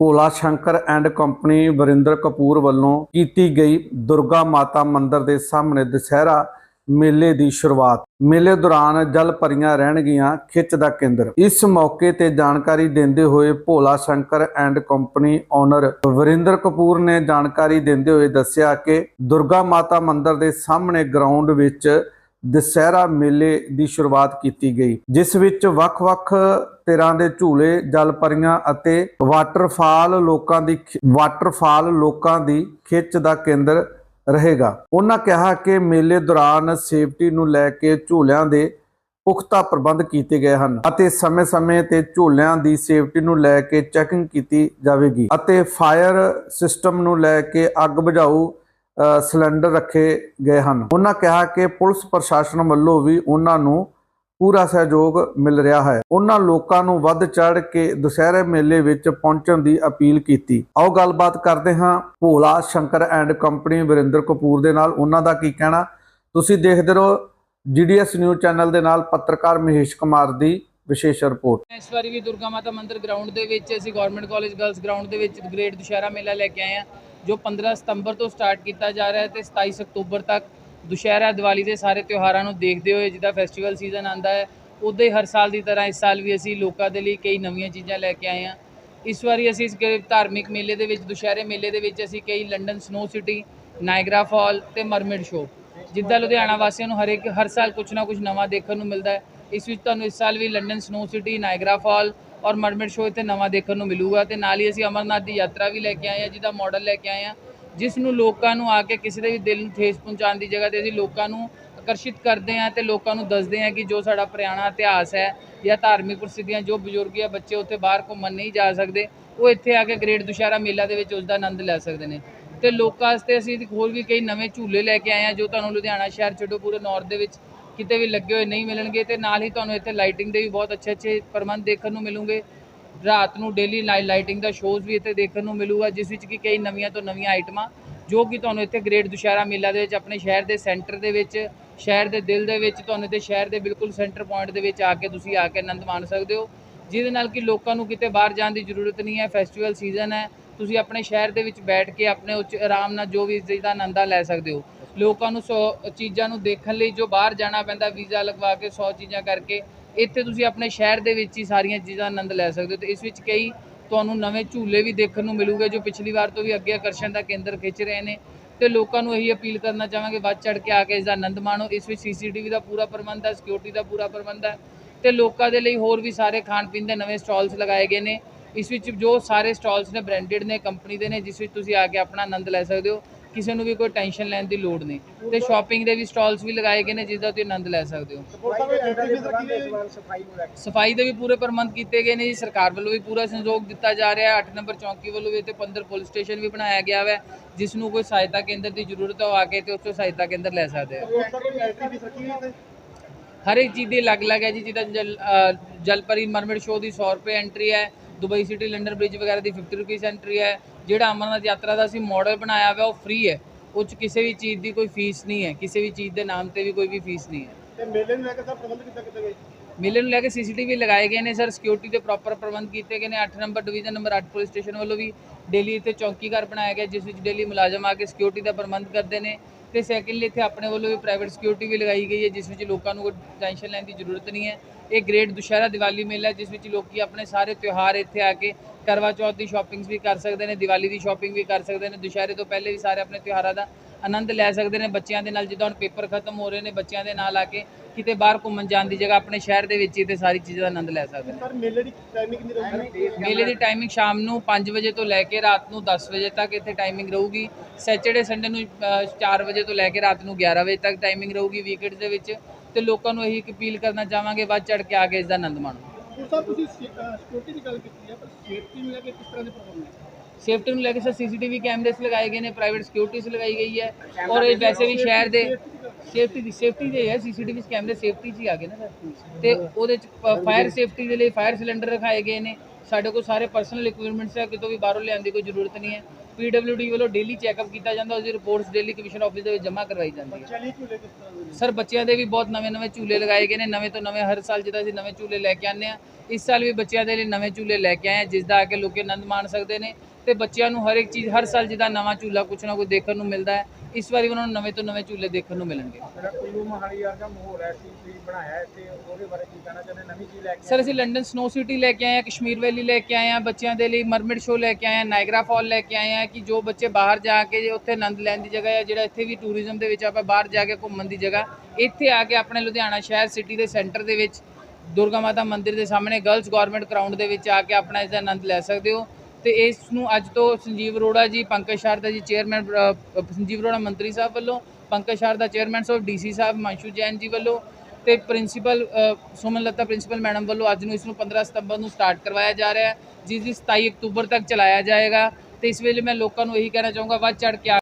Bhola Shankar and company Varinder Kapoor ਵੱਲੋਂ ਕੀਤੀ ਗਈ ਦੁਰਗਾ ਮਾਤਾ ਮੰਦਿਰ ਦੇ ਸਾਹਮਣੇ ਦੁਸਹਿਰਾ ਮੇਲੇ ਦੀ ਸ਼ੁਰੂਆਤ। ਮੇਲੇ ਦੌਰਾਨ ਜਲ ਪਰੀਆਂ ਰਹਿਣਗੀਆਂ ਖਿੱਚ ਦਾ ਕੇਂਦਰ। ਇਸ ਮੌਕੇ ਤੇ ਜਾਣਕਾਰੀ ਦਿੰਦੇ ਹੋਏ Bhola Shankar and company owner Varinder Kapoor ਨੇ ਜਾਣਕਾਰੀ ਦਿੰਦੇ ਹੋਏ ਦੱਸਿਆ ਕਿ ਦੁਰਗਾ ਮਾਤਾ ਮੰਦਿਰ ਦੇ ਸਾਹਮਣੇ ਗਰਾਊਂਡ ਵਿੱਚ ਦੁਸਹਿਰਾ ਮੇਲੇ ਦੀ ਸ਼ੁਰੂਆਤ ਕੀਤੀ ਗਈ, ਜਿਸ ਵਿੱਚ ਵੱਖ-ਵੱਖ ਤਰ੍ਹਾਂ ਦੇ ਝੂਲੇ, ਜਲ ਪਰੀਆਂ ਅਤੇ ਵਾਟਰਫਾਲ ਲੋਕਾਂ ਦੀ ਖਿ- ਵਾਟਰਫਾਲ ਲੋਕਾਂ ਦੀ ਖਿੱਚ ਦਾ ਕੇਂਦਰ ਰਹੇਗਾ। ਉਹਨਾਂ ਕਿਹਾ ਕਿ ਮੇਲੇ ਦੌਰਾਨ ਸੇਫਟੀ ਨੂੰ ਲੈ ਕੇ ਝੂਲਿਆਂ ਦੇ ਪੁਖਤਾ ਪ੍ਰਬੰਧ ਕੀਤੇ ਗਏ ਹਨ ਅਤੇ ਸਮੇਂ-ਸਮੇਂ ਤੇ ਝੂਲਿਆਂ ਦੀ ਸੇਫਟੀ ਨੂੰ ਲੈ ਕੇ ਚੈਕਿੰਗ ਕੀਤੀ ਜਾਵੇਗੀ ਅਤੇ ਫਾਇਰ ਸਿਸਟਮ ਨੂੰ ਲੈ ਕੇ ਅੱਗ ਬੁਝਾਊ ਸਿਲੰਡਰ ਰੱਖੇ ਗਏ ਹਨ। ਉਹਨਾਂ ਕਿਹਾ ਕਿ ਪੁਲਿਸ ਪ੍ਰਸ਼ਾਸਨ ਵੱਲੋਂ ਵੀ ਉਹਨਾਂ ਨੂੰ ਪੂਰਾ ਸਹਿਯੋਗ ਮਿਲ ਰਿਹਾ ਹੈ। ਉਹਨਾਂ ਲੋਕਾਂ ਨੂੰ ਵੱਧ ਚੜ੍ਹ ਕੇ ਦੁਸਹਿਰੇ ਮੇਲੇ ਵਿੱਚ ਪਹੁੰਚਣ ਦੀ ਅਪੀਲ ਕੀਤੀ। ਆਓ ਗੱਲਬਾਤ ਕਰਦੇ ਹਾਂ ਭੋਲਾ ਸ਼ੰਕਰ ਐਂਡ ਕੰਪਨੀ ਵਰਿੰਦਰ ਕਪੂਰ ਦੇ ਨਾਲ। ਉਹਨਾਂ ਦਾ ਕੀ ਕਹਿਣਾ? ਤੁਸੀਂ ਦੇਖਦੇ ਰਹੋ ਜੀਡੀਐਸ ਨਿਊਜ਼ ਚੈਨਲ ਦੇ ਨਾਲ ਪੱਤਰਕਾਰ ਮਹੇਸ਼ ਕੁਮਾਰ ਦੀ ਵਿਸ਼ੇਸ਼ ਰਿਪੋਰਟ। ਇਸ ਵਾਰੀ ਵੀ ਦੁਰਗਾ ਮਾਤਾ ਮੰਦਿਰ ਗਰਾਊਂਡ ਦੇ ਵਿੱਚ ਅਸੀਂ ਗਵਰਨਮੈਂਟ ਕਾਲਜ ਗਰਲਸ ਗਰਾਊਂਡ ਦੇ ਵਿੱਚ ਗ੍ਰੇਟ ਦੁਸ਼ਹਿਰਾ ਮੇਲਾ ਲੈ ਕੇ ਆਏ ਹਾਂ। ਜੋ 15 ਸਤੰਬਰ ਤੋਂ ਸਟਾਰਟ ਕੀਤਾ ਜਾ ਰਿਹਾ ਹੈ ਤੇ 27 ਅਕਤੂਬਰ ਤੱਕ ਦੁਸ਼ਹਿਰਾ, ਦੀਵਾਲੀ ਦੇ ਸਾਰੇ ਤਿਉਹਾਰਾਂ ਨੂੰ ਦੇਖਦੇ ਹੋਏ ਜਿੱਦਾਂ ਫੈਸਟੀਵਲ ਸੀਜ਼ਨ ਆਂਦਾ ਹੈ ਉਦੋਂ ਹੀ ਹਰ ਸਾਲ ਦੀ ਤਰ੍ਹਾਂ ਇਸ ਸਾਲ ਵੀ ਅਸੀਂ ਲੋਕਾਂ ਦੇ ਲਈ ਕਈ ਨਵੀਆਂ ਚੀਜ਼ਾਂ ਲੈ ਕੇ ਆਏ ਹਾਂ। ਇਸ ਵਾਰੀ ਅਸੀਂ ਇਸ ਧਾਰਮਿਕ ਮੇਲੇ ਦੇ ਵਿੱਚ, ਦੁਸ਼ਹਿਰੇ ਮੇਲੇ ਦੇ ਵਿੱਚ ਅਸੀਂ ਕਈ London snow city, Niagara fall ਤੇ ਮਰਮਿਡ ਸ਼ੋ ਜਿੱਦਾਂ ਲੁਧਿਆਣਾ ਵਾਸੀਆਂ ਨੂੰ ਹਰੇਕ, ਹਰ ਸਾਲ ਕੁਝ ਨਾ ਕੁਝ ਨਵਾਂ ਦੇਖਣ ਨੂੰ ਮਿਲਦਾ ਹੈ। ਇਸ ਵਿੱਚ ਤੁਹਾਨੂੰ ਇਸ ਸਾਲ ਵੀ London snow city, Niagara fall ਔਰ ਮਰਮਿਡ ਸ਼ੋਅ ਇੱਥੇ ਨਵਾਂ ਦੇਖਣ ਨੂੰ ਮਿਲੂਗਾ ਤੇ ਨਾਲ ਹੀ ਅਸੀਂ ਅਮਰਨਾਥ ਦੀ ਯਾਤਰਾ ਵੀ ਲੈ ਕੇ ਆਏ ਹਾਂ, ਜਿਹਦਾ ਮਾਡਲ ਲੈ ਕੇ ਆਏ ਹਾਂ, ਜਿਸ ਨੂੰ ਲੋਕਾਂ ਨੂੰ ਆ ਕੇ ਕਿਸੇ ਦੇ ਵੀ ਦਿਲ ਨੂੰ ਠੇਸ ਪਹੁੰਚਾਉਣ ਦੀ ਜਗ੍ਹਾ ਤੇ ਅਸੀਂ ਲੋਕਾਂ ਨੂੰ ਆਕਰਸ਼ਿਤ ਕਰਦੇ ਹਾਂ ਤੇ ਲੋਕਾਂ ਨੂੰ ਦੱਸਦੇ ਹਾਂ ਕਿ ਜੋ ਸਾਡਾ ਪੁਰਾਣਾ ਇਤਿਹਾਸ ਹੈ ਜਾਂ ਧਾਰਮਿਕ ਪ੍ਰਸਿੱਧੀਆਂ, ਜੋ ਬਜ਼ੁਰਗ ਜਾਂ ਬੱਚੇ ਉੱਥੇ ਬਾਹਰ ਘੁੰਮਣ ਨਹੀਂ ਜਾ ਸਕਦੇ, ਉਹ ਇੱਥੇ ਆ ਕੇ ਗ੍ਰੇਟ ਦੁਸ਼ਹਿਰਾ ਮੇਲਾ ਦੇ ਵਿੱਚ ਉਸ ਦਾ ਆਨੰਦ ਲੈ ਸਕਦੇ ਨੇ। ਤੇ ਲੋਕਾਂ ਵਾਸਤੇ ਅਸੀਂ ਹੋਰ ਵੀ ਕਈ ਨਵੇਂ ਝੂਲੇ ਲੈ ਕੇ ਆਏ ਹਾਂ, ਜੋ ਤੁਹਾਨੂੰ ਲੁਧਿਆਣਾ ਸ਼ਹਿਰ ਛੱਡੋ ਪੂਰੇ ਨੌਰਥ ਦੇ ਵਿੱਚ ਕਿਤੇ ਵੀ ਲੱਗੇ ਹੋਏ ਨਹੀਂ ਮਿਲਣਗੇ ਤੇ ਨਾਲ ਹੀ ਤੁਹਾਨੂੰ ਇੱਥੇ ਲਾਈਟਿੰਗ ਦੇ ਵੀ ਬਹੁਤ ਅੱਛੇ ਅੱਛੇ ਪ੍ਰਬੰਧ ਦੇਖਣ ਨੂੰ ਮਿਲੂਗੇ। ਰਾਤ ਨੂੰ ਡੇਲੀ ਲਾਈਟਿੰਗ ਦਾ ਸ਼ੋਜ਼ ਵੀ ਇੱਥੇ ਦੇਖਣ ਨੂੰ ਮਿਲੂਗਾ, ਜਿਸ ਵਿੱਚ ਕਿ ਕਈ ਨਵੀਆਂ ਤੋਂ ਨਵੀਆਂ ਆਈਟਮਾਂ ਜੋ ਕਿ ਤੁਹਾਨੂੰ ਇੱਥੇ ਗ੍ਰੇਟ ਦੁਸ਼ਹਿਰਾ ਮੇਲਾ ਦੇ ਵਿੱਚ, ਆਪਣੇ ਸ਼ਹਿਰ ਦੇ ਸੈਂਟਰ ਦੇ ਵਿੱਚ, ਸ਼ਹਿਰ ਦੇ ਦਿਲ ਦੇ ਵਿੱਚ, ਤੁਹਾਨੂੰ ਇੱਥੇ ਸ਼ਹਿਰ ਦੇ ਬਿਲਕੁਲ ਸੈਂਟਰ ਪੁਆਇੰਟ ਦੇ ਵਿੱਚ ਆ ਕੇ ਤੁਸੀਂ ਆ ਕੇ ਆਨੰਦ ਮਾਣ ਸਕਦੇ ਹੋ। ਜਿਹਦੇ ਨਾਲ ਕਿ ਲੋਕਾਂ ਨੂੰ ਕਿਤੇ ਬਾਹਰ ਜਾਣ ਦੀ ਜ਼ਰੂਰਤ ਨਹੀਂ ਹੈ ਫੈਸਟੀਵਲ ਸੀਜ਼ਨ ਹੈ, ਤੁਸੀਂ ਆਪਣੇ ਸ਼ਹਿਰ ਦੇ ਵਿੱਚ ਬੈਠ ਕੇ ਆਪਣੇ ਉੱਚ ਆਰਾਮ ਨਾਲ ਜੋ ਵੀ ਇਸ ਚੀਜ਼ ਦਾ ਆਨੰਦ ਲੈ ਸਕਦੇ ਹੋ। ਲੋਕਾਂ ਨੂੰ ਸੌ ਚੀਜ਼ਾਂ ਨੂੰ ਦੇਖਣ ਲਈ ਜੋ ਬਾਹਰ ਜਾਣਾ ਪੈਂਦਾ, ਵੀਜ਼ਾ ਲਗਵਾ ਕੇ 100 ਚੀਜ਼ਾਂ ਕਰਕੇ, ਇੱਥੇ ਤੁਸੀਂ ਆਪਣੇ ਸ਼ਹਿਰ ਦੇ ਵਿੱਚ ਹੀ ਸਾਰੀਆਂ ਚੀਜ਼ਾਂ ਆਨੰਦ ਲੈ ਸਕਦੇ ਹੋ ਤੇ ਇਸ ਵਿੱਚ ਕਈ ਤੁਹਾਨੂੰ ਨਵੇਂ ਝੂਲੇ ਵੀ ਦੇਖਣ ਨੂੰ ਮਿਲੂਗੇ ਜੋ ਪਿਛਲੀ ਵਾਰ ਤੋਂ ਵੀ ਅੱਗੇ ਆਕਰਸ਼ਣ ਦਾ ਕੇਂਦਰ ਖਿੱਚ ਰਹੇ ਨੇ ਤੇ ਲੋਕਾਂ ਨੂੰ ਇਹੀ ਅਪੀਲ ਕਰਨਾ ਚਾਹਾਂਗੇ, ਵੱਧ ਚੜ ਕੇ ਆ ਕੇ ਇਸ ਦਾ ਆਨੰਦ ਮਾਣੋ, ਇਸ ਵਿੱਚ ਸੀਸੀਟੀਵੀ ਦਾ ਪੂਰਾ ਪ੍ਰਬੰਧ ਹੈ ਸਿਕਿਉਰਿਟੀ ਦਾ ਪੂਰਾ ਪ੍ਰਬੰਧ ਹੈ ਤੇ ਲੋਕਾਂ ਦੇ ਲਈ ਹੋਰ ਵੀ ਸਾਰੇ ਖਾਣ ਪੀਣ ਦੇ ਨਵੇਂ ਸਟਾਲਸ ਲਗਾਏ ਗਏ ਨੇ, ਇਸ ਵਿੱਚ ਜੋ ਸਾਰੇ ਸਟਾਲਸ ਨੇ ਬ੍ਰਾਂਡਡ ਨੇ ਕੰਪਨੀ ਦੇ ਨੇ, ਜਿਸ ਵਿੱਚ ਤੁਸੀਂ ਆ ਕੇ ਆਪਣਾ ਆਨੰਦ ਲੈ ਸਕਦੇ ਹੋ। ਕਿਸੇ ਨੂੰ ਵੀ ਕੋਈ ਟੈਨਸ਼ਨ ਲੈਣ ਦੀ ਲੋੜ ਨਹੀਂ। ਤੇ ਸ਼ਾਪਿੰਗ ਦੇ ਵੀ ਸਟਾਲਸ ਵੀ ਲਗਾਏ ਗਏ ਨੇ ਜਿਸ ਦਾ ਤੁਸੀਂ ਆਨੰਦ ਲੈ ਸਕਦੇ ਹੋ। ਸਫ਼ਾਈ ਦੇ ਵੀ ਪੂਰੇ ਪ੍ਰਬੰਧ ਕੀਤੇ ਗਏ ਨੇ ਜੀ। ਸਰਕਾਰ ਵੱਲੋਂ ਵੀ ਪੂਰਾ ਸਹਿਯੋਗ ਦਿੱਤਾ ਜਾ ਰਿਹਾ। ਹੈ 8 ਨੰਬਰ ਚੌਂਕੀ ਵੱਲੋਂ ਵੀ ਤੇ 15 ਪੁਲਿਸ ਸਟੇਸ਼ਨ ਵੀ ਬਣਾਇਆ ਗਿਆ ਹੈ ਜਿਸ ਨੂੰ ਕੋਈ ਸਹਾਇਤਾ ਕੇਂਦਰ ਦੀ ਜ਼ਰੂਰਤ ਹੋ ਆ ਕੇ ਤੇ ਉਸ ਤੋਂ ਸਹਾਇਤਾ ਕੇਂਦਰ ਲੈ ਸਕਦੇ ਆ। ਹਰ ਇੱਕ ਚੀਜ਼ ਦੀ ਅਲੱਗ-ਅਲੱਗ ਹੈ ਜੀ ਅ, ਜਲਪਰੀ ਮਰਮਿਡ ਸ਼ੋਅ ਦੀ 100 ਰੁਪਏ ਐਂਟਰੀ ਹੈ ਦੁਬਈ ਸਿਟੀ ਲੰਡਨ ਬ੍ਰਿਜ ਵਗੈਰਾ ਦੀ 50 ਰੁਪਏ ਐਂਟਰੀ ਹੈ ਜਿਹੜਾ ਅਮਰਨਾਥ ਯਾਤਰਾ ਦਾ ਅਸੀਂ ਮਾਡਲ ਬਣਾਇਆ ਹੋਇਆ ਉਹ ਫ੍ਰੀ ਹੈ। ਉਹ 'ਚ ਕਿਸੇ ਵੀ ਚੀਜ਼ ਦੀ ਕੋਈ ਫੀਸ ਨਹੀਂ ਹੈ ਕਿਸੇ ਵੀ ਚੀਜ਼ ਦੇ ਨਾਮ ਤੇ ਵੀ ਕੋਈ ਵੀ ਫੀਸ ਨਹੀਂ ਹੈ। ਤੇ ਮੇਲੇ ਨੂੰ ਲੈ ਕੇ ਸਰ ਪ੍ਰਬੰਧ ਕੀਤਾ ਕੀਤਾ ਗਿਆ ਮੇਲੇ ਨੂੰ ਲੈ ਕੇ ਸੀਸੀਟੀਵੀ ਲਗਾਏ ਗਏ ਨੇ ਸਰ ਸਿਕਿਉਰਿਟੀ ਦੇ ਪ੍ਰੋਪਰ ਪ੍ਰਬੰਧ ਕੀਤੇ ਗਏ ਨੇ 8 number division number 8 police station ਵੱਲੋਂ ਵੀ ਡੇਲੀ ਇੱਥੇ ਚੌਕੀ ਘਰ ਬਣਾਇਆ ਗਿਆ ਜਿਸ ਵਿੱਚ ਡੇਲੀ ਮੁਲਾਜ਼ਮ ਆ ਕੇ ਸਿਕਿਉਰਿਟੀ ਦਾ ਪ੍ਰਬੰਧ ਕਰਦੇ ਨੇ। ਤੇ ਸੈਕਿੰਡਲੀ ਇੱਥੇ ਆਪਣੇ ਵੱਲੋਂ ਵੀ ਪ੍ਰਾਈਵੇਟ ਸਿਕਿਉਰਿਟੀ ਵੀ ਲਗਾਈ ਗਈ ਹੈ, ਜਿਸ ਵਿੱਚ ਲੋਕਾਂ ਨੂੰ ਕੋਈ ਟੈਨਸ਼ਨ ਲੈਣ ਦੀ ਜ਼ਰੂਰਤ ਨਹੀਂ ਹੈ। ਇਹ ਗ੍ਰੇਟ ਦੁਸ਼ਹਿਰਾ ਦੀਵਾਲੀ ਮੇਲਾ ਜਿਸ ਵਿੱਚ ਲੋਕੀ ਆਪਣੇ ਸਾਰੇ ਤਿਉਹਾਰ ਇੱਥੇ ਆ ਕੇ ਕਰਵਾ ਚੌਥ ਦੀ ਸ਼ਾਪਿੰਗਸ ਵੀ ਕਰ ਸਕਦੇ ਨੇ, ਦੀਵਾਲੀ ਦੀ ਸ਼ਾਪਿੰਗ ਵੀ ਕਰ ਸਕਦੇ ਨੇ। ਦੁਸ਼ਹਿਰੇ ਤੋਂ ਪਹਿਲੇ ਵੀ ਸਾਰੇ ਆਪਣੇ ਤਿਉਹਾਰਾਂ ਦਾ ਆਨੰਦ ਲੈ ਸਕਦੇ ਨੇ ਬੱਚਿਆਂ ਦੇ ਨਾਲ ਜਿੱਦਾਂ ਹੁਣ ਪੇਪਰ ਖਤਮ ਹੋ ਰਹੇ ਨੇ ਬੱਚਿਆਂ ਦੇ ਨਾਲ ਆ ਕੇ ਕਿਤੇ ਬਾਹਰ ਘੁੰਮਣ ਜਾਣ ਦੀ ਜਗ੍ਹਾ ਆਪਣੇ ਸ਼ਹਿਰ ਦੇ ਵਿੱਚ ਹੀ ਤੇ ਸਾਰੀ ਚੀਜ਼ਾਂ ਦਾ ਆਨੰਦ ਲੈ ਸਕਦੇ ਨੇ। ਸਰ ਮੇਲੇ ਦੀ ਟਾਈਮਿੰਗ ਕਿੰਨੀ ਰਹੂਗੀ? ਮੇਲੇ ਦੀ ਟਾਈਮਿੰਗ ਸ਼ਾਮ ਨੂੰ 5 ਵਜੇ ਤੋਂ ਲੈ ਕੇ ਰਾਤ ਨੂੰ 10 ਵਜੇ ਤੱਕ ਇੱਥੇ ਟਾਈਮਿੰਗ ਰਹੂਗੀ। ਸੈਚਰਡੇ ਸੰਡੇ ਨੂੰ ਅ, 4 ਵਜੇ ਤੋਂ ਲੈ ਕੇ ਰਾਤ ਨੂੰ 11 ਵਜੇ ਤੱਕ ਟਾਈਮਿੰਗ ਰਹੂਗੀ ਵੀਕਐਂਡਸ ਦੇ ਵਿੱਚ। ਤੇ ਲੋਕਾਂ ਨੂੰ ਇਹੀ ਅਪੀਲ ਕਰਨਾ ਚਾਹਾਂਗੇ ਵੱਧ ਚੜ ਕੇ ਆ ਕੇ ਇਸ ਦਾ ਆਨੰਦ ਮਾਣੋ। ਸਰ ਤੁਸੀਂ ਸਿਕਿਉਰਿਟੀ ਦੀ ਗੱਲ ਕੀਤੀ ਹੈ ਪਰ ਸੇਫਟੀ ਨੂੰ ਲੈ ਕੇ ਕਿਸ ਤਰ੍ਹਾਂ ਦੇ ਪ੍ਰਬੰਧ ਨੇ? ਸੇਫਟੀ ਨੂੰ ਲੈ ਕੇ ਸਰ ਸੀਸੀਟੀਵੀ ਕੈਮਰੇਸ ਲਗਾਏ ਗਏ ਨੇ ਪ੍ਰਾਈਵੇਟ ਸਿਕਿਉਰਿਟੀਜ਼ ਲਗਾਈ ਗਈ ਹੈ ਔਰ ਇਹ ਵੈਸੇ ਵੀ ਸ਼ਹਿਰ ਦੇ ਸੇਫਟੀ ਦੀ ਸੇਫਟੀ ਦੇ ਹੈ ਸੀਸੀਟੀਵੀ ਕੈਮਰੇ ਸੇਫਟੀ 'ਚ ਹੀ ਆ ਗਏ ਨਾ ਸਰ। ਤੇ ਉਹਦੇ ਚ ਫਾਇਰ ਸੇਫਟੀ ਦੇ ਲਈ ਫਾਇਰ ਸਿਲੰਡਰ ਰਖਾਏ ਗਏ ਨੇ। ਸਾਡੇ ਕੋਲ ਸਾਰੇ ਪਰਸਨਲ ਇਕਵਿਪਮੈਂਟਸ ਹੈ ਕਿਤੋਂ ਵੀ ਬਾਹਰੋਂ ਲਿਆਉਣ ਦੀ ਕੋਈ ਜ਼ਰੂਰਤ ਨਹੀਂ ਹੈ। ਪੀਡਬਲਿਊਡੀ ਵੱਲੋਂ ਡੇਲੀ ਚੈੱਕਅਪ ਕੀਤਾ ਜਾਂਦਾ ਉਹਦੀ ਰਿਪੋਰਟਸ ਡੇਲੀ ਕਮਿਸ਼ਨ ਆਫਿਸ ਦੇ ਵਿੱਚ ਜਮ੍ਹਾਂ ਕਰਵਾਈ ਜਾਂਦੀ ਹੈ। ਸਰ ਬੱਚਿਆਂ ਦੇ ਵੀ ਬਹੁਤ ਨਵੇਂ-ਨਵੇਂ ਝੂਲੇ ਲਗਾਏ ਗਏ ਨੇ ਨਵੇਂ ਤੋਂ ਨਵੇਂ ਹਰ ਸਾਲ ਜਿੱਦਾਂ ਅਸੀਂ ਨਵੇਂ ਝੂਲੇ ਲੈ ਕੇ ਆਉਂਦੇ ਆ ਇਸ ਸਾਲ ਵੀ ਬੱਚਿਆਂ ਦੇ ਲਈ ਨਵੇਂ ਝੂਲੇ ਲੈ ਕੇ ਆਏ ਆ ਜਿਸ ਦਾ ਆ ਕੇ ਲੋਕੀ ਆਨੰਦ ਮਾਣ ਸਕਦੇ ਨੇ। ਤੇ ਬੱਚਿਆਂ ਨੂੰ ਹਰ ਇੱਕ ਚੀਜ਼ ਹਰ ਸਾਲ ਜਿੱਦਾਂ ਨਵਾਂ ਝੂਲਾ ਕੁਛ ਨਾ ਕੁਛ ਦੇਖਣ ਨੂੰ ਮਿਲਦਾ ਹੈ ਇਸ ਵਾਰੀ ਉਹਨਾਂ ਨੂੰ ਨਵੇਂ ਤੋਂ ਨਵੇਂ ਝੂਲੇ ਦੇਖਣ ਨੂੰ ਮਿਲਣਗੇ। ਜਿਹੜਾ ਕੁੱਲੂ ਮਹਾਲੀ ਵਰਗਾ ਮਾਹੌਲ ਹੈ ਸੀ ਤੁਸੀਂ ਬਣਾਇਆ ਇੱਥੇ ਉਹਦੇ ਬਾਰੇ ਕੀ ਕਹਿਣਾ ਚਾਹੁੰਦੇ ਨਵੀਂ ਚੀਜ਼ ਲੈ ਕੇ ਸਰ ਅਸੀਂ ਲੰਡਨ ਸਨੋ ਸਿਟੀ ਲੈ ਕੇ ਆਏ ਆ ਕਸ਼ਮੀਰ ਵੈਲੀ ਲੈ ਕੇ ਆਏ ਆ ਬੱਚਿਆਂ ਦੇ ਲਈ ਮਰਮਿਡ ਸ਼ੋ ਲੈ ਕੇ ਆਏ ਆ ਨਾਇਗਰਾ ਫਾਲ ਲੈ ਕੇ ਆਏ ਆ ਕਿ ਜੋ ਬੱਚੇ ਬਾਹਰ ਜਾ ਕੇ ਜੇ ਉੱਥੇ ਆਨੰਦ ਲੈਣ ਦੀ ਜਗ੍ਹਾ ਹੈ ਜਿਹੜਾ ਇੱਥੇ ਵੀ ਟੂਰਿਜ਼ਮ ਦੇ ਵਿੱਚ ਆਪਾਂ ਬਾਹਰ ਜਾ ਕੇ ਘੁੰਮਣ ਦੀ ਜਗ੍ਹਾ ਇੱਥੇ ਆ ਕੇ ਆਪਣੇ ਲੁਧਿਆਣਾ ਸ਼ਹਿਰ ਸਿਟੀ ਦੇ ਸੈਂਟਰ ਦੇ ਵਿੱਚ ਦੁਰਗਾ ਮਾਤਾ ਮੰਦਿਰ ਦੇ ਸਾਹਮਣੇ ਗਰਲਸ ਗਵਰਨਮੈਂਟ ਗਰਾਊਂਡ ਦੇ ਵਿੱਚ ਆ ਕੇ ਆਪਣਾ ਇਸ ਦਾ ਆਨੰਦ ਲੈ ਸਕਦੇ ਹੋ। ਤੇ ਇਸ ਨੂੰ ਅੱਜ ਤੋਂ ਸੰਜੀਵ ਅਰੋੜਾ ਜੀ, ਪੰਕਜ ਸ਼ਾਰਦਾ ਜੀ ਚੇਅਰਮੈਨ ਸੰਜੀਵ ਅਰੋੜਾ ਮੰਤਰੀ ਸਾਹਿਬ ਵੱਲੋਂ, ਪੰਕਜ ਸ਼ਾਰਦਾ ਚੇਅਰਮੈਨ ਸਾਹਿਬ, ਡੀਸੀ ਸਾਹਿਬ ਮਾਂਸ਼ੂ ਜੈਨ ਜੀ ਵੱਲੋਂ ਤੇ principal Suman Lata principal madam ਵੱਲੋਂ ਅੱਜ ਨੂੰ ਇਸ ਨੂੰ 15 ਸਤੰਬਰ ਨੂੰ ਸਟਾਰਟ ਕਰਵਾਇਆ ਜਾ ਰਿਹਾ ਹੈ, ਜਿਸ ਦੀ 27 ਅਕਤੂਬਰ ਤੱਕ ਚਲਾਇਆ ਜਾਏਗਾ ਤੇ ਇਸ ਵੇਲੇ ਮੈਂ ਲੋਕਾਂ ਨੂੰ ਇਹੀ ਕਹਿਣਾ ਚਾਹੂੰਗਾ, ਵੱਧ ਚੜ ਕੇ ਆ